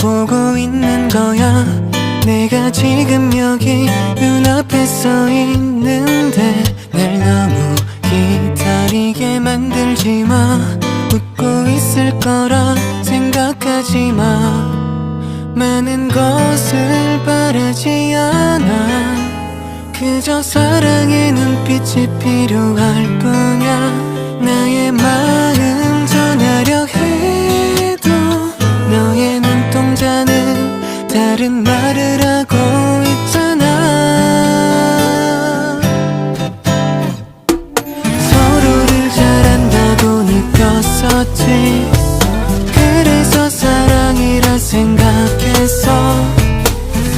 보고 있는 거야? 내가 지금 여기 눈앞에 서 있는데 날 너무 기다리게 만들지 마. 웃고 있을 거라 생각하지 마. 많은 것을 바라지 않아. 그저 사랑의 눈빛이 필요할 뿐이야. 나의 마 다른 말을 하고 있잖아. 서로를 잘 안다고 느꼈었지. 그래서 사랑이라 생각했어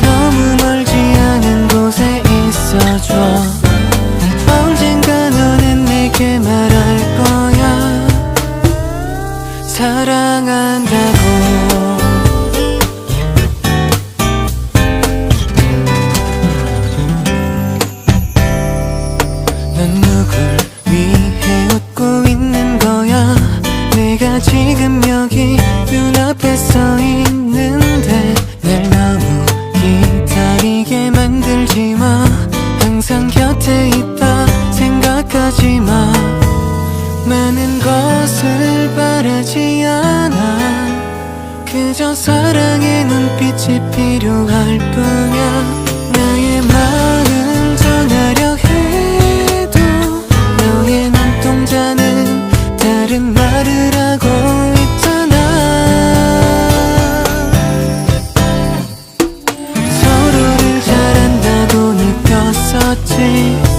너무 멀지 않은 곳에 있어줘. 언젠가 너는 내게 말할 거야. 사랑한다고 지금 여기 눈앞에 서 있는데 날 너무 기다리게 만들지 마. 항상 곁에 있다 생각하지 마. 많은 것을 바라지 않아. 그저 사랑의 눈빛이 필요할 뿐이야. 나의 느